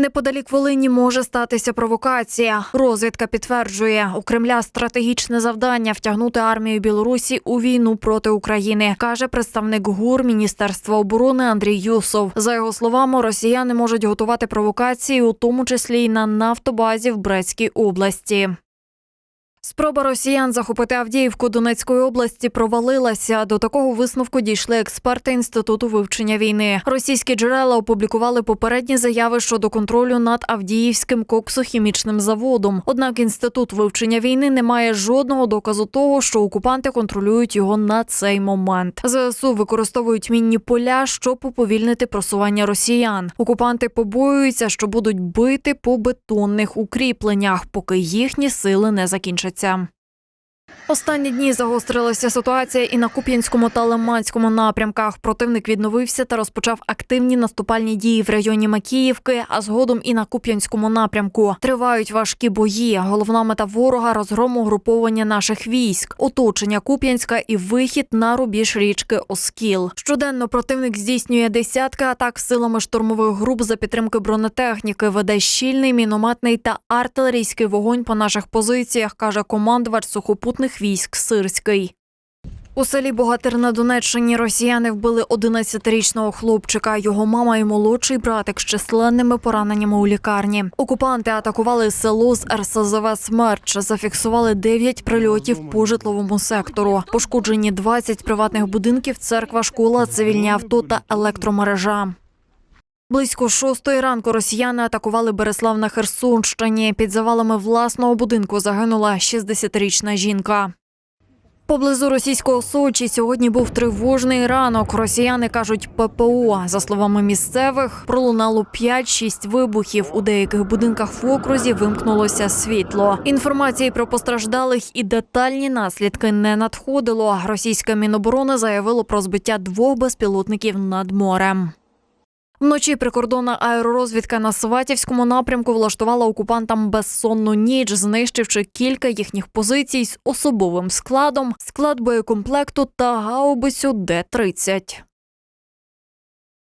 Неподалік Волині може статися провокація. Розвідка підтверджує, у Кремля стратегічне завдання втягнути армію Білорусі у війну проти України, каже представник ГУР Міністерства оборони Андрій Юсов. За його словами, росіяни можуть готувати провокації, у тому числі й на нафтобазі в Брестській області. Спроба росіян захопити Авдіївку Донецької області провалилася. До такого висновку дійшли експерти інституту вивчення війни. Російські джерела опублікували попередні заяви щодо контролю над Авдіївським коксохімічним заводом. Однак інститут вивчення війни не має жодного доказу того, що окупанти контролюють його на цей момент. ЗСУ використовують мінні поля, щоб уповільнити просування росіян. Окупанти побоюються, що будуть бити по бетонних укріпленнях, поки їхні сили не закінчаться подобається. Останні дні загострилася ситуація і на Куп'янському та Лиманському напрямках. Противник відновився та розпочав активні наступальні дії в районі Макіївки, а згодом і на Куп'янському напрямку. Тривають важкі бої. Головна мета ворога розгром угруповання наших військ, оточення Куп'янська і вихід на рубіж річки Оскіл. Щоденно противник здійснює десятки атак силами штурмових груп за підтримки бронетехніки. Веде щільний мінометний та артилерійський вогонь по наших позиціях, каже командувач сухопутних військ Сирський. У селі Богатир на Донеччині росіяни вбили 11-річного хлопчика. Його мама і молодший братик з численними пораненнями у лікарні. Окупанти атакували село з РСЗВ «Смерч». Зафіксували 9 прильотів по житловому сектору. Пошкоджені 20 приватних будинків, церква, школа, цивільні авто та електромережа. Близько шостої ранку росіяни атакували Береслав на Херсонщині. Під завалами власного будинку загинула 60-річна жінка. Поблизу російського Сочі сьогодні був тривожний ранок. Росіяни кажуть ППО. За словами місцевих, пролунало 5-6 вибухів. У деяких будинках в окрузі вимкнулося світло. Інформації про постраждалих і детальні наслідки не надходило. Російське міноборони заявило про збиття двох безпілотників над морем. Вночі прикордонна аеророзвідка на Сватівському напрямку влаштувала окупантам безсонну ніч, знищивши кілька їхніх позицій з особовим складом, склад боєкомплекту та гаубицю Д-30.